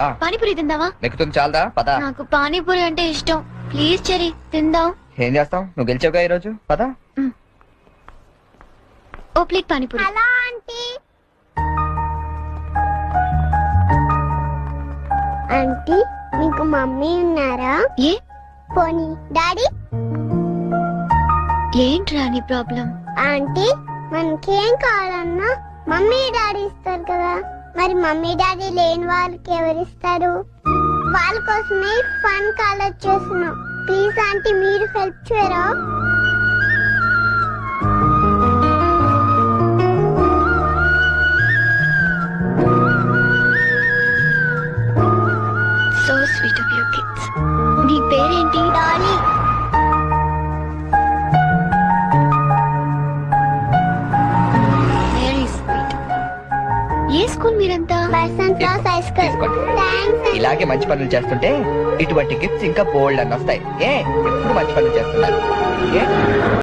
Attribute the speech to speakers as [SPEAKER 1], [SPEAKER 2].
[SPEAKER 1] ఆ.
[SPEAKER 2] పానీపూరి తిందావా
[SPEAKER 1] నెక్కుతుంది చాలదా? పద.
[SPEAKER 2] నాకు పానీపూరి అంటే ఇష్టం. ప్లీజ్ చెరి తిందాం.
[SPEAKER 1] ఏం చేస్తాం నువ్వు గెలిచావుగా ఈరోజు? పద.
[SPEAKER 2] ఓ plate pani puri.
[SPEAKER 3] Hello aunty. Aunty మీకు మమ్మీ ఉన్నారా?
[SPEAKER 2] ఏ?
[SPEAKER 3] పోనీ డాడీ.
[SPEAKER 2] ఏంట్రా నీ ప్రాబ్లం?
[SPEAKER 3] ఆంటీ మనకేం కావాలన్నా మమ్మీ డాడీ ఇస్తారు కదా. మరి మమ్మీ డాడీ లేని వాళ్ళకి ఎవరిస్తారు? వాళ్ళ కోసమే ఫన్ కాలర్ చేస్తున్నాం ప్లీజ్ ఆంటీ మీరు హెల్ప్ చేయరా?
[SPEAKER 2] So sweet of your kids నీ పేరేంటి? స్కూల్ మీరంతా
[SPEAKER 1] ఇలాగే మంచి పనులు చేస్తుంటే ఇటువంటి గిఫ్ట్స్ ఇంకా బోల్డ్ అని వస్తాయి. ఏ? ఎప్పుడు మంచి పనులు చేస్తున్నారు? ఏ?